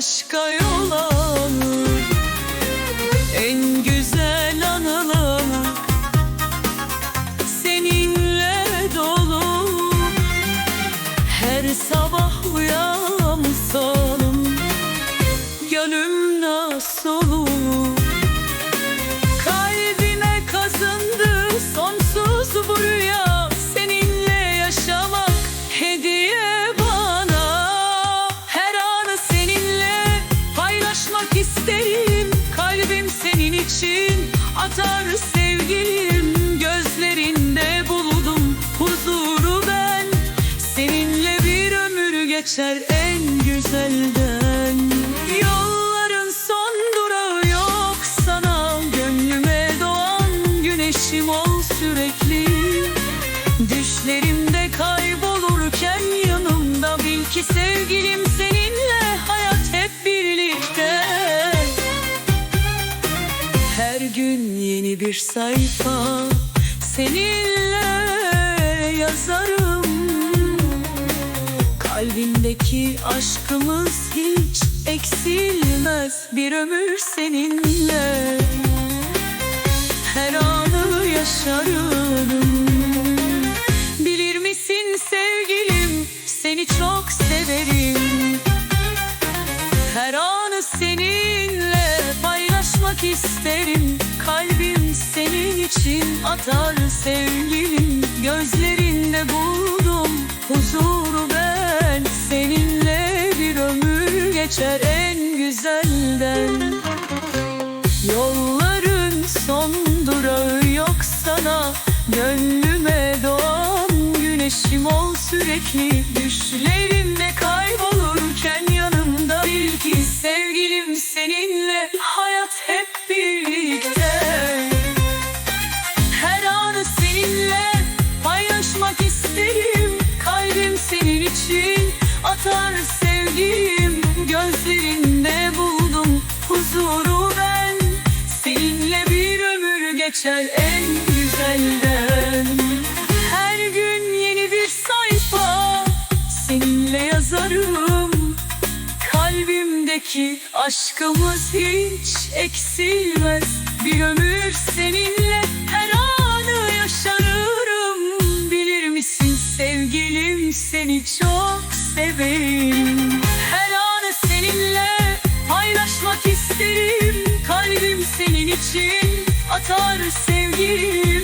başka yol alır. En güzel anılar Seninle dolu. Her sabah uyansam Gönlüm nasıl isterim Kalbim senin için. Atar sevgilim Gözlerinde buldum huzuru ben Seninle bir ömür geçer en güzelden. Yolların son durağı yok sana. Gönlüme doğan güneşim ol sürekli. Düşlerimde kaybolurken yanımda Bil ki sevgilim yeni bir sayfa. Seninle yazarım. Kalbimdeki aşkımız hiç eksilmez. Bir ömür seninle. Her anı yaşarım. Bilir misin sevgilim? Seni çok severim. Her anı seninle paylaşmak isterim Kalbim senin için atar sevgilim. Gözlerinde buldum huzuru ben Seninle bir ömür geçer en güzelden. Yolların son durağı yok sana Gönlüme doğan güneşim ol sürekli. Düşlerimde kaybolurken yanımda Bil ki sevgilim seninle. Hayat geçer en güzelden. Her gün yeni bir sayfa Seninle yazarım. Kalbimdeki aşkımız hiç eksilmez. Bir ömür seninle her anı yaşarım. Bilir misin sevgilim seni çok severim. Her anı seninle paylaşmak isterim. Kalbim senin için atar sevgilim